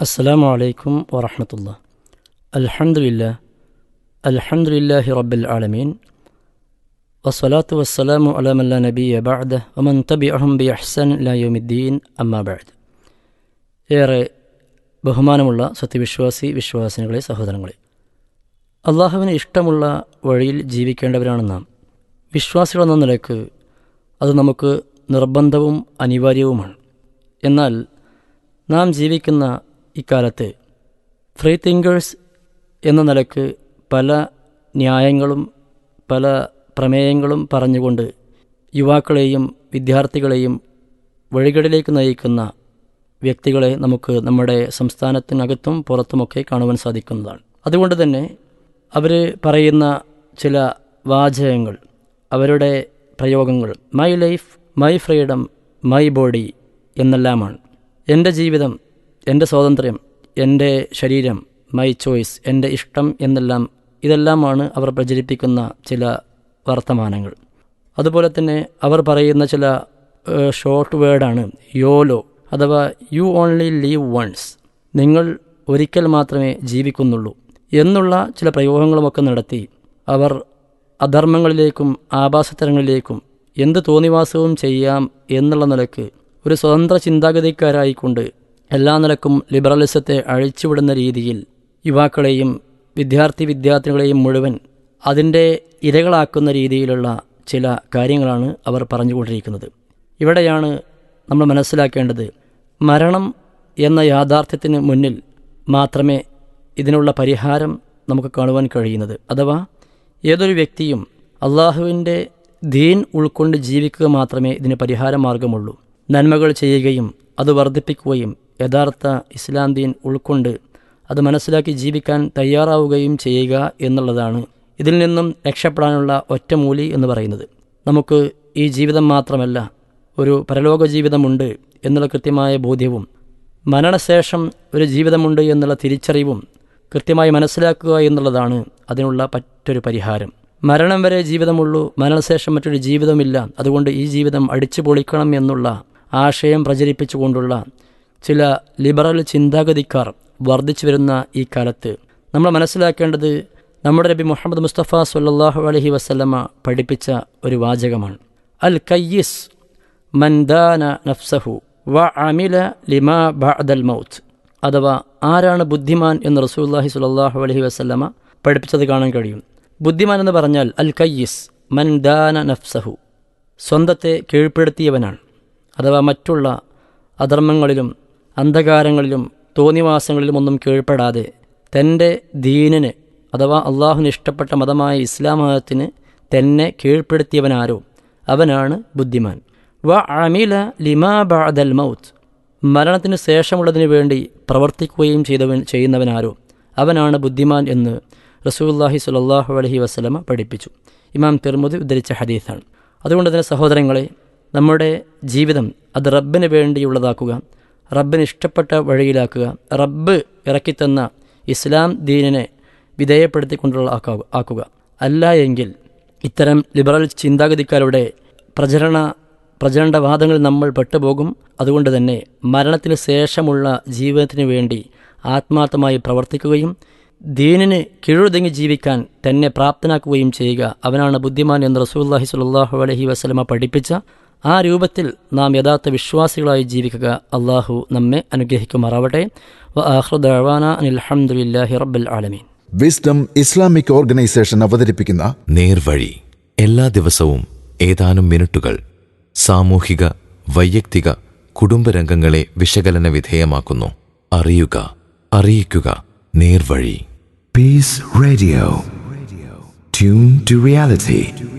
السلام عليكم ورحمة الله الحمد لله الحمد لله رب العالمين والصلاة والسلام على من لا نبي بعده ومن تبعهم بإحسان إلى يوم الدين أما بعد ഏറെ ബഹുമാനമുള്ള സത്യവിശ്വാസി വിശ്വാസിനികളെ സഹോദരങ്ങളെ അള്ളാഹുവിന് ഇഷ്ടമുള്ള വഴിയിൽ ജീവിക്കേണ്ടവരാണ് നാം വിശ്വാസികളെന്ന നിലക്ക് അത് നമുക്ക് നിർബന്ധവും അനിവാര്യവുമാണ് എന്നാൽ നാം ജീവിക്കുന്ന ഇക്കാലത്ത്. ഫ്രീ തിങ്കേഴ്സ് എന്ന നിലയ്ക്ക് പല ന്യായങ്ങളും പല പ്രമേയങ്ങളും പറഞ്ഞുകൊണ്ട് യുവാക്കളെയും വിദ്യാർത്ഥികളെയും വഴികളിലേക്ക് നയിക്കുന്ന വ്യക്തികളെ നമുക്ക് നമ്മുടെ സംസ്ഥാനത്തിനകത്തും പുറത്തുമൊക്കെ കാണുവാൻ സാധിക്കുന്നതാണ്. അതുകൊണ്ട് തന്നെ അവർ പറയുന്ന ചില വാചകങ്ങൾ അവരുടെ പ്രയോഗങ്ങൾ my life my freedom my body എന്നെല്ലാമാണ്. എന്റെ ജീവിതം എന്റെ സ്വാതന്ത്ര്യം എന്റെ ശരീരം മൈ ചോയ്സ് എന്റെ ഇഷ്ടം എന്നെല്ലാം ഇതെല്ലാമാണ് അവർ പ്രചരിപ്പിക്കുന്ന ചില വർത്തമാനങ്ങൾ. അതുപോലെ തന്നെ അവർ പറയുന്ന ചില ഷോർട്ട് വേർഡാണ് യോലോ അഥവാ യു ഓൺലി ലീവ് വൺസ് നിങ്ങൾ ഒരിക്കൽ മാത്രമേ ജീവിക്കുന്നുള്ളൂ എന്നുള്ള ചില പ്രയോഗങ്ങളുമൊക്കെ നടത്തി അവർ അധർമ്മങ്ങളിലേക്കും ആഭാസത്തരങ്ങളിലേക്കും എന്ത് തോന്നിവാസവും ചെയ്യാം എന്നുള്ള നിലയ്ക്ക് ഒരു സ്വതന്ത്ര ചിന്താഗതിക്കാരായിക്കൊണ്ട് എല്ലാ നിലക്കും ലിബറലിസത്തെ അഴിച്ചുവിടുന്ന രീതിയിൽ യുവാക്കളെയും വിദ്യാർത്ഥി വിദ്യാർത്ഥികളെയും മുഴുവൻ അതിന്റെ ഇരകളാക്കുന്ന രീതിയിലുള്ള ചില കാര്യങ്ങളാണ് അവർ പറഞ്ഞുകൊണ്ടിരിക്കുന്നത്. ഇവിടെയാണ് നമ്മൾ മനസ്സിലാക്കേണ്ടത് മരണം എന്ന യാഥാർത്ഥ്യത്തിന് മുന്നിൽ മാത്രമേ ഇതിനുള്ള പരിഹാരം നമുക്ക് കാണുവാൻ കഴിയുന്നത്. അഥവാ ഏതൊരു വ്യക്തിയും അള്ളാഹുവിന്റെ ദീൻ ഉൾക്കൊണ്ട് ജീവിക്കുക മാത്രമേ ഇതിന് പരിഹാര മാർഗമുള്ളൂ നന്മകൾ ചെയ്യുകയും അത് വർദ്ധിപ്പിക്കുകയും യഥാർത്ഥ ഇസ്ലാം ദീൻ ഉൾക്കൊണ്ട് അത് മനസ്സിലാക്കി ജീവിക്കാൻ തയ്യാറാവുകയും ചെയ്യുക എന്നുള്ളതാണ്. ഇതിൽ നിന്നും രക്ഷപ്പെടാനുള്ള ഒറ്റമൂലി എന്ന് പറയുന്നത്. നമുക്ക് ഈ ജീവിതം മാത്രമല്ല ഒരു പരലോക ജീവിതമുണ്ട് എന്നുള്ള കൃത്യമായ ബോധ്യവും മരണശേഷം ഒരു ജീവിതമുണ്ട് എന്നുള്ള തിരിച്ചറിവും കൃത്യമായി മനസ്സിലാക്കുക എന്നുള്ളതാണ് അതിനുള്ള മറ്റൊരു പരിഹാരം. മരണം വരെ ജീവിതമുള്ളൂ മരണശേഷം മറ്റൊരു ജീവിതമില്ല അതുകൊണ്ട് ഈ ജീവിതം അടിച്ചു പൊളിക്കണം എന്നുള്ള ആശയം പ്രചരിപ്പിച്ചുകൊണ്ടുള്ള ചില ലിബറൽ ചിന്താഗതിക്കാർ വർദ്ധിച്ചു വരുന്ന ഈ കാലത്ത് നമ്മൾ മനസ്സിലാക്കേണ്ടത് നമ്മുടെ നബി മുഹമ്മദ് മുസ്തഫ സല്ലാഹു അലഹി വസ്ലമ പഠിപ്പിച്ച ഒരു വാചകമാണ്. അൽ കയ്യിസ് മൻദാന നഫ്സഹു വ അമില ലിമാ ബഅദൽ മൗത്ത്. അഥവാ ആരാണ് ബുദ്ധിമാൻ എന്ന് റസൂല്ലാഹി സുലല്ലാഹു അലഹി വസ്ലമ പഠിപ്പിച്ചത് കാണാൻ കഴിയും. ബുദ്ധിമാൻ എന്ന് പറഞ്ഞാൽ അൽ കയ്യിസ് മൻദാന നഫ്സഹു. സ്വന്തത്തെ കീഴ്പ്പെടുത്തിയവനാണ്. അഥവാ മറ്റുള്ള അധർമ്മങ്ങളിലും അന്ധകാരങ്ങളിലും തോന്നിവാസങ്ങളിലും ഒന്നും കീഴ്പ്പെടാതെ തന്റെ ദീനിന് അഥവാ അള്ളാഹുന് ഇഷ്ടപ്പെട്ട മതമായ ഇസ്ലാം മതത്തിന് തന്നെ കീഴ്പ്പെടുത്തിയവനാരോ അവനാണ് ബുദ്ധിമാൻ. വ അമില ലിമാ ബഅദൽ മൗത്ത്. മരണത്തിന് ശേഷമുള്ളതിനു വേണ്ടി പ്രവർത്തിക്കുകയും ചെയ്തവൻ ചെയ്യുന്നവനാരോ അവനാണ് ബുദ്ധിമാൻ എന്ന് റസൂല്ലാഹി സുലല്ലാഹു അലഹി വസ്ലമ പഠിപ്പിച്ചു. ഇമാം തിർമുദ് ഉദ്ധരിച്ച ഹദീസാണ്. അതുകൊണ്ട് തന്നെ സഹോദരങ്ങളെ നമ്മുടെ ജീവിതം അത് റബ്ബിന് വേണ്ടിയുള്ളതാക്കുക റബ്ബിന് ഇഷ്ടപ്പെട്ട വഴിയിലാക്കുക. റബ്ബ് ഇറക്കിത്തന്ന ഇസ്ലാം ദീനിനെ വിധേയപ്പെടുത്തിക്കൊണ്ടുള്ള ആക്കുക ആക്കുക. അല്ല എങ്കിൽ ഇത്തരം ലിബറൽ ചിന്താഗതിക്കാരുടെ പ്രചരണ പ്രചരണവാദങ്ങൾ നമ്മൾ പെട്ടുപോകും. അതുകൊണ്ട് തന്നെ മരണത്തിന് ശേഷമുള്ള ജീവിതത്തിന് വേണ്ടി ആത്മാർത്ഥമായി പ്രവർത്തിക്കുകയും ദീനിന് കീഴുതങ്ങി ജീവിക്കാൻ തന്നെ പ്രാപ്തനാക്കുകയും ചെയ്യുക. അവനാണ് ബുദ്ധിമാൻ എന്ന് റസൂല്ലാഹി സ്വല്ലല്ലാഹു അലഹി വസ്ലമ പഠിപ്പിച്ച ആ രൂപത്തിൽ നാം യഥാർത്ഥ വിശ്വാസികളായി ജീവിക്കുക അള്ളാഹു നമ്മെ അനുഗ്രഹിക്കുമാറാവട്ടെ. അനിൽഹമുല്ലാഹി റബ്ബൽ ആലമീൻ. വിസ്ഡം ഇസ്ലാമിക് ഓർഗനൈസേഷൻ അവതരിപ്പിക്കുന്ന നേർവഴി എല്ലാ ദിവസവും ഏതാനും മിനിറ്റുകൾ സാമൂഹിക വൈയക്തിക കുടുംബരംഗങ്ങളെ വിശകലന വിധേയമാക്കുന്നു. അറിയുക അറിയിക്കുക നേർവഴി. Peace Radio tune to reality.